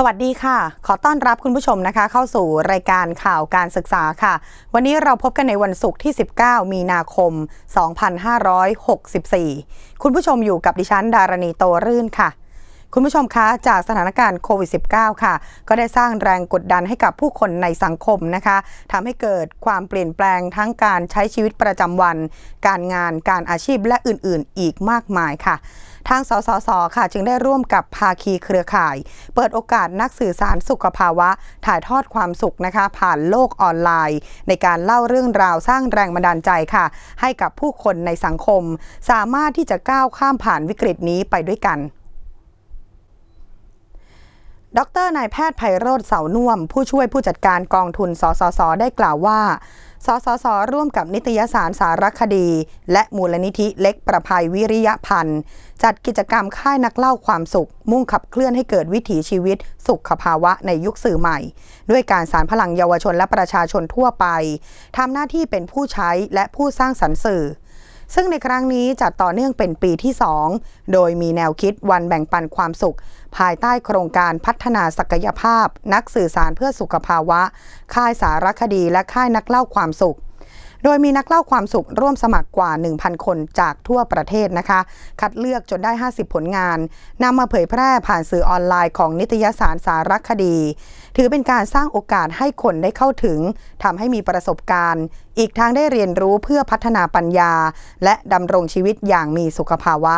สวัสดีค่ะ ขอต้อนรับคุณผู้ชมนะคะ เข้าสู่รายการข่าวการศึกษาค่ะ วันนี้เราพบกันในวันศุกร์ที่ 19 มีนาคม 2564 คุณผู้ชมอยู่กับดิฉันดารณีโตรื่นค่ะคุณผู้ชมคะจากสถานการณ์โควิด -19 ค่ะ ก็ได้สร้างแรงกดดันให้กับผู้คนในสังคมนะคะทำให้เกิดความเปลี่ยนแปลงทั้งการใช้ชีวิตประจำวัน การงานการอาชีพและอื่นๆ อีกมากมายค่ะ ทางสสสค่ะ จึงได้ร่วมกับภาคีเครือข่าย เปิดโอกาสนักสื่อสารสุขภาวะ ถ่ายทอดความสุขนะคะ ผ่านโลกออนไลน์ ในการเล่าเรื่องราวสร้างแรงบันดาลใจค่ะ ให้กับผู้คนในสังคม สามารถที่จะก้าวข้ามผ่านวิกฤตนี้ไปด้วยกันดรนายแพทย์ไพโรธเสาน่วม ผู้ช่วยผู้จัดการกองทุนสสส ได้กล่าวว่า สสส ร่วมกับนิตยสารสารคดี และมูลนิธิเล็กประภัยวิริยพันธ์ จัดกิจกรรมค่ายนักเล่าความสุข มุ่งขับเคลื่อนให้เกิดวิถีชีวิต สุขภาวะในยุคสื่อใหม่ ด้วยการสารพลังเยาวชนและประชาชนทั่วไปทำหน้าที่เป็นผู้ใช้และผู้สร้างสรรค์สื่อ ซึ่งในครั้งนี้จัดต่อเนื่องเป็นปีที่ 2 โดยมีแนวคิดวันแบ่งปันความสุข ภายใต้โครงการพัฒนาศักยภาพ นักสื่อสารเพื่อสุขภาวะ ค่ายสารคดีและค่ายนักเล่าความสุข โดยมีนักเล่าความสุขร่วมสมัครกว่า 1,000 คนจากทั่วประเทศนะคะ คัดเลือกจนได้ 50 ผลงานนำมาเผยแพร่ผ่านสื่อออนไลน์ของนิตยสารสารคดี ถือเป็นการสร้างโอกาสให้คนได้เข้าถึงทำให้มีประสบการณ์ อีกทางได้เรียนรู้เพื่อพัฒนาปัญญา และดำรงชีวิตอย่างมีสุขภาวะ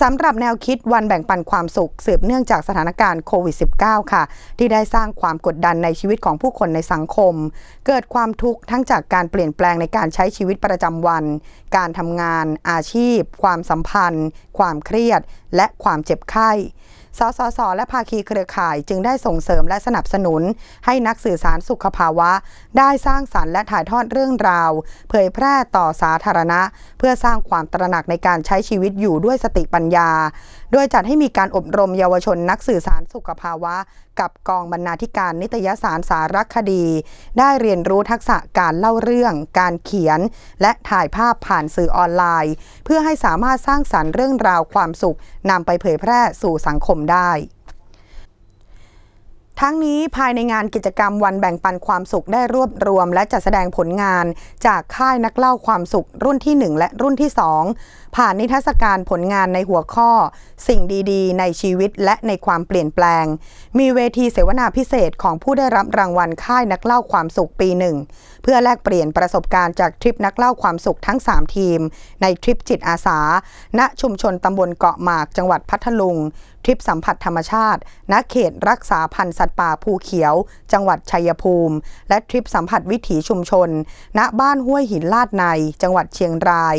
สำหรับแนวคิดวันแบ่งปันความสุข สืบเนื่องจากสถานการณ์โควิด -19 ค่ะ ที่ได้สร้างความกดดันในชีวิตของผู้คนในสังคม เกิดความทุกข์ทั้งจากการเปลี่ยนแปลงในการใช้ชีวิตประจำวัน การทำงาน อาชีพ ความสัมพันธ์ ความเครียด และความเจ็บไข้ สสส และภาคีเครือข่ายจึงได้ส่งเสริมและสนับสนุน ให้นักสื่อสารสุขภาวะ ได้สร้างสรรค์และถ่ายทอดเรื่องราว เผยแพร่ต่อสาธารณะ เพื่อสร้างความตระหนักในการใช้ชีวิตอยู่ด้วยสติปัญญา โดยจัดให้มีการอบรมเยาวชนนักสื่อสารสุขภาวะ กับกองบรรณาธิการนิตยสารสารคดี ได้เรียนรู้ทักษะการเล่าเรื่อง การเขียน และถ่ายภาพผ่านสื่อออนไลน์ เพื่อให้สามารถสร้างสรรค์เรื่องราวความสุขนำไปเผยแพร่สู่สังคมได้ ทั้งนี้ภายในงานกิจกรรมวันแบ่งปันความสุขได้รวบรวม และจัดแสดงผลงาน จากค่ายนักเล่าความสุขรุ่นที่ 1 และรุ่นที่ 2 ผ่านนิทรรศการผลงานในหัวข้อ สิ่งดีๆ ในชีวิตและในความเปลี่ยนแปลง มีเวทีเสวนาพิเศษของผู้ได้รับรางวัลค่ายนักเล่าความสุขปีหนึ่งเพื่อแลกเปลี่ยนประสบการณ์จากทริปนักเล่าความสุขทั้ง 3 ทีม ในทริปจิตอาสา ณชุมชนตำบลเกาะหมากจังหวัดพัทลุง ทริปสัมผัสธรรมชาติ ณเขตรักษาพันธุ์สัตว์ป่าภูเขียว จังหวัดชัยภูมิ และทริปสัมผัสวิถีชุมชน ณบ้านห้วยหินลาดใน จังหวัดเชียงราย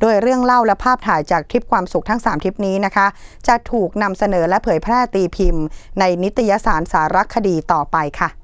โดยเรื่องเล่าและภาพถ่ายจากทริปความสุขทั้ง 3 ทริปนี้นะคะ จะถูกนำเสนอและเผยแพร่ตีพิมพ์ ในนิตยสารสารคดีต่อไปค่ะ